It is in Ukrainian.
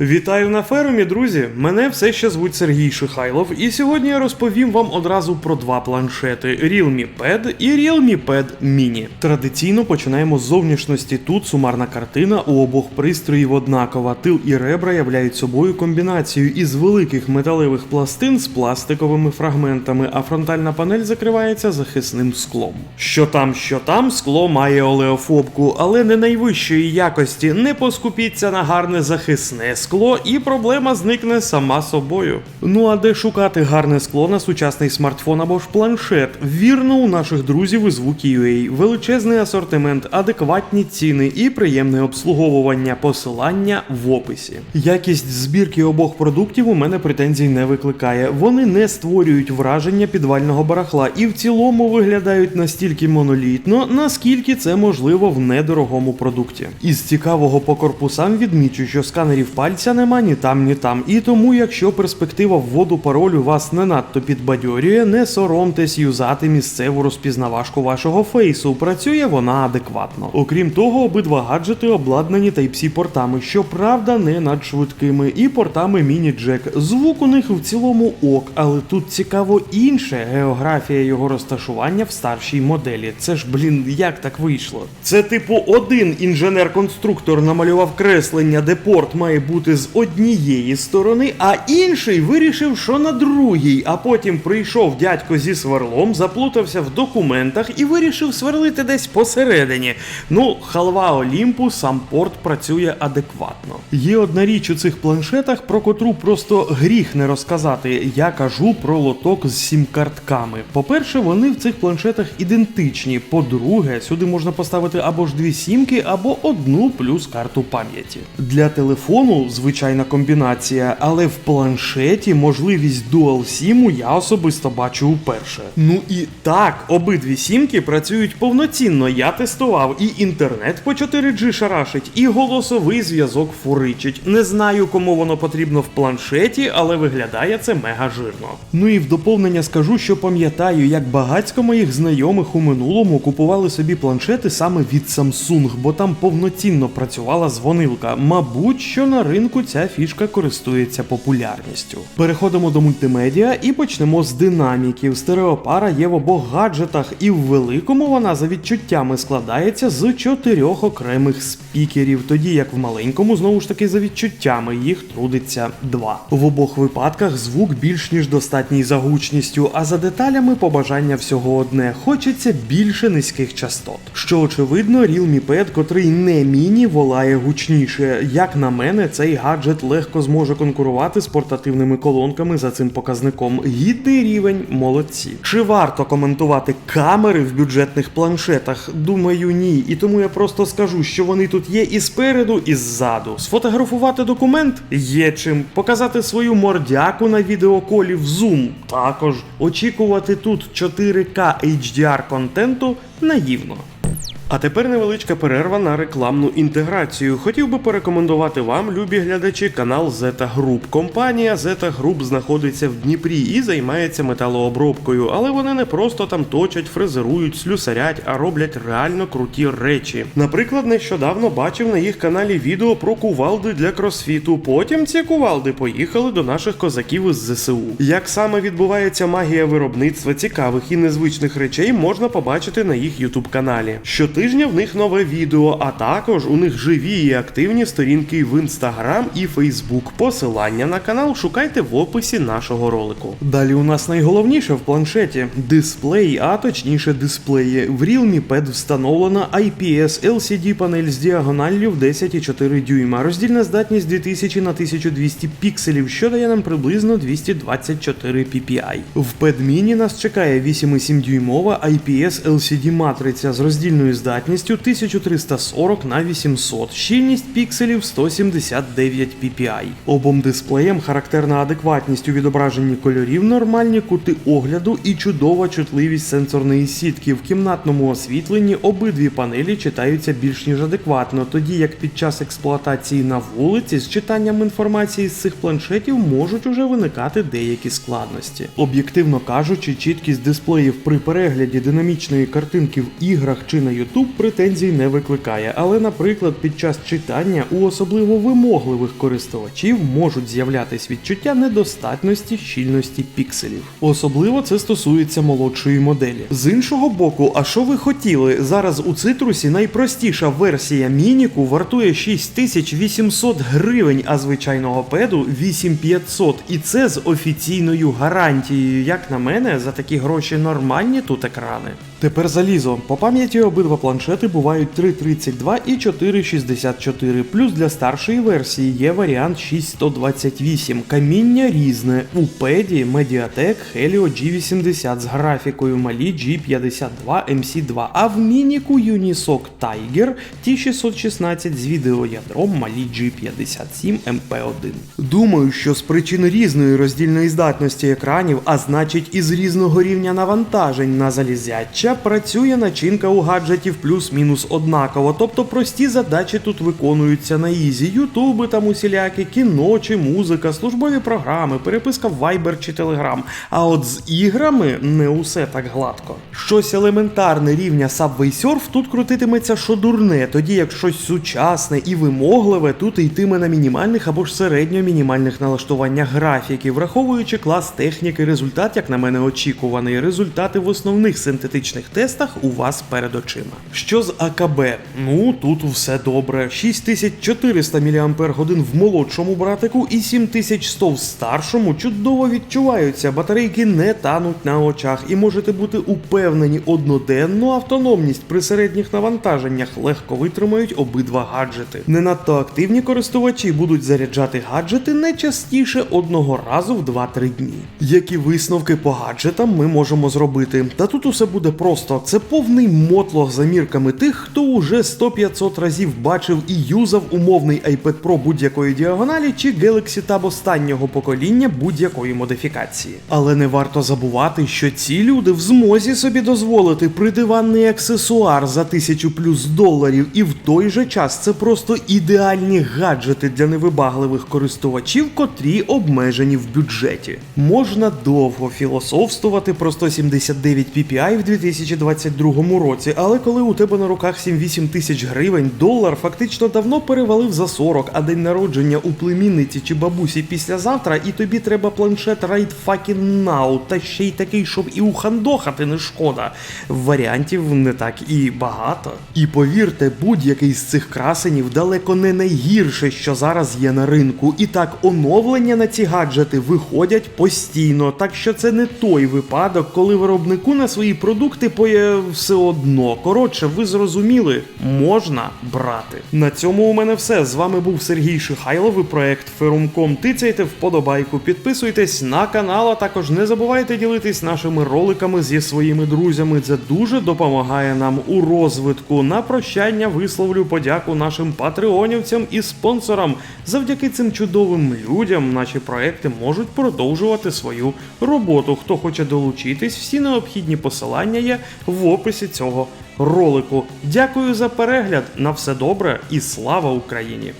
Вітаю на ферумі, друзі! Мене все ще звуть Сергій Шихайлов, і сьогодні я розповім вам одразу про два планшети: Realme Pad і Realme Pad Mini. Традиційно починаємо з зовнішності. Тут сумарна картина у обох пристроїв однакова. Тил і ребра являють собою комбінацію із великих металевих пластин з пластиковими фрагментами, а фронтальна панель закривається захисним склом. Що там, що там, скло має олеофобку, але не найвищої якості. Не поскупіться на гарне захисне скло, і проблема зникне сама собою. Ну а де шукати гарне скло на сучасний смартфон або ж планшет? Вірно, у наших друзів із Wookie.ua. величезний асортимент, адекватні ціни і приємне обслуговування. Посилання в описі. Якість збірки обох продуктів у мене претензій не викликає. Вони не створюють враження підвального барахла і в цілому виглядають настільки монолітно, наскільки це можливо в недорогому продукті. Із цікавого по корпусам відмічу, що сканерів пальця нема ні там, ні там. І тому, якщо перспектива вводу паролю вас не надто підбадьорює, не соромтесь юзати місцеву розпізнавашку вашого фейсу. Працює вона адекватно. Окрім того, обидва гаджети обладнані Type-C портами, щоправда, не надшвидкими, і портами міні-джек. Звук у них в цілому ок, але тут цікаво інше географія його розташування в старшій моделі. Це ж, блін, як так вийшло? Це типу один інженер-конструктор намалював креслення, де порт має бути з однієї сторони, а інший вирішив, що на другій. А потім прийшов дядько зі сверлом, заплутався в документах і вирішив сверлити десь посередині. Ну, халва Олімпу, сам порт працює адекватно. Є одна річ у цих планшетах, про котру просто гріх не розказати. Я кажу про лоток з сім-картками. По-перше, вони в цих планшетах ідентичні. По-друге, сюди можна поставити або ж дві сімки, або одну плюс карту пам'яті. Для телефону звичайна комбінація, але в планшеті можливість Dual SIM я особисто бачу уперше. Ну і так, обидві сімки працюють повноцінно. Я тестував і інтернет по 4G шарашить, і голосовий зв'язок фуричить. Не знаю, кому воно потрібно в планшеті, але виглядає це мега жирно. Ну і в доповнення скажу, що пам'ятаю, як багацько моїх знайомих у минулому купували собі планшети саме від Samsung, бо там повноцінно працювала дзвонилка. Мабуть, що на ринку ця фішка користується популярністю. Переходимо до мультимедіа і почнемо з динаміків. Стереопара є в обох гаджетах, і в великому вона за відчуттями складається з чотирьох окремих спікерів, тоді як в маленькому знову ж таки за відчуттями їх трудиться два. В обох випадках звук більш ніж достатній за гучністю, а за деталями побажання всього одне хочеться більше низьких частот. Що очевидно, Realme Pad, котрий не міні, волає гучніше. Як на мене, цей гаджет легко зможе конкурувати з портативними колонками за цим показником. Гідний рівень, молодці. Чи варто коментувати камери в бюджетних планшетах? Думаю, ні. І тому я просто скажу, що вони тут є і спереду, і ззаду. Сфотографувати документ є чим. Показати свою мордяку на відеоколі в Zoom також. Очікувати тут 4К HDR контенту наївно. А тепер невеличка перерва на рекламну інтеграцію. Хотів би порекомендувати вам, любі глядачі, канал Zeta Group. Компанія Zeta Group знаходиться в Дніпрі і займається металообробкою, але вони не просто там точать, фрезерують, слюсарять, а роблять реально круті речі. Наприклад, нещодавно бачив на їх каналі відео про кувалди для кросфіту. Потім ці кувалди поїхали до наших козаків із ЗСУ. Як саме відбувається магія виробництва цікавих і незвичних речей, можна побачити на їх ютуб каналі. Щотижня в них нове відео, а також у них живі і активні сторінки в інстаграм і фейсбук. Посилання на канал шукайте в описі нашого ролику. Далі у нас найголовніше в планшеті дисплей, а точніше дисплеї. В Realme Pad встановлена IPS LCD панель з діагоналлю в 10,4 дюйма. Роздільна здатність 2000 на 1200 пікселів, що дає нам приблизно 224 ppi. В Pad Mini нас чекає 8,7 дюймова IPS LCD матриця з роздільною здатністю 1340 на 800, щільність пікселів 179 ppi. Обом дисплеям характерна адекватність у відображенні кольорів, нормальні кути огляду і чудова чутливість сенсорної сітки. В кімнатному освітленні обидві панелі читаються більш ніж адекватно, тоді як під час експлуатації на вулиці з читанням інформації з цих планшетів можуть уже виникати деякі складності. Об'єктивно кажучи, чіткість дисплеїв при перегляді динамічної картинки в іграх чи на YouTube YouTube претензій не викликає, але, наприклад, під час читання у особливо вимогливих користувачів можуть з'являтись відчуття недостатності щільності пікселів. Особливо це стосується молодшої моделі. З іншого боку, а що ви хотіли? Зараз у цитрусі найпростіша версія мініку вартує 6800 гривень, а звичайного педу 8500. І це з офіційною гарантією. Як на мене, за такі гроші нормальні тут екрани. Тепер залізо. По пам'яті обидва планшети бувають 3.32 і 4.64. Плюс для старшої версії є варіант 6128. Каміння різне. У педі Mediatek Helio G80 з графікою Mali G52 MC2, а в мініку Unisoc Tiger T616 з відеоядром Mali G57 MP1. Думаю, що з причин різної роздільної здатності екранів, а значить із різного рівня навантажень на залізяча, працює начинка у гаджетів плюс-мінус однаково, тобто прості задачі тут виконуються на ізі, ютуби там усілякі, кіно чи музика, службові програми, переписка в Viber чи Telegram. А от з іграми не усе так гладко. Щось елементарне рівня Subway Surf тут крутитиметься що дурне, тоді як щось сучасне і вимогливе тут йтиме на мінімальних або ж середньо-мінімальних налаштуваннях графіки, враховуючи клас техніки, результат, як на мене, очікуваний. Результати в основних синтетичних тестах у вас перед очима. Що з АКБ? Ну тут все добре. 6400 мАч в молодшому братику і 7100 в старшому чудово відчуваються. Батарейки не тануть на очах, і можете бути упевнені, одноденну автономність при середніх навантаженнях легко витримають обидва гаджети. Не надто активні користувачі будуть заряджати гаджети не частіше одного разу в 2-3 дні. Які висновки по гаджетам ми можемо зробити? Та тут усе буде просто. Це повний мотлох за мірками тих, хто уже 100-500 разів бачив і юзав умовний iPad Pro будь-якої діагоналі чи Galaxy Tab останнього покоління будь-якої модифікації. Але не варто забувати, що ці люди в змозі собі дозволити придиванний аксесуар за тисячу плюс доларів, і в той же час це просто ідеальні гаджети для невибагливих користувачів, котрі обмежені в бюджеті. Можна довго філософствувати про 179 PPI в 2022 році, але коли у тебе на руках 7-8 тисяч гривень, долар фактично давно перевалив за 40, а день народження у племінниці чи бабусі післязавтра, і тобі треба планшет Right Fucking Now, та ще й такий, щоб і ухандохати не шкода. Варіантів не так і багато. І повірте, будь-який з цих красенів далеко не найгірше, що зараз є на ринку. І так, оновлення на ці гаджети виходять постійно, так що це не той випадок, коли виробнику на свої продукти поє все одно. Коротше, ви зрозуміли, можна брати. На цьому у мене все. З вами був Сергій Шихайлов проект Ферумком. Тицяйте вподобайку, підписуйтесь на канал, а також не забувайте ділитись нашими роликами зі своїми друзями. Це дуже допомагає нам у розвитку. На прощання висловлю подяку нашим патреонівцям і спонсорам. Завдяки цим чудовим людям наші проекти можуть продовжувати свою роботу. Хто хоче долучитись, всі необхідні посилання є в описі цього ролику. Дякую за перегляд. На все добре і слава Україні!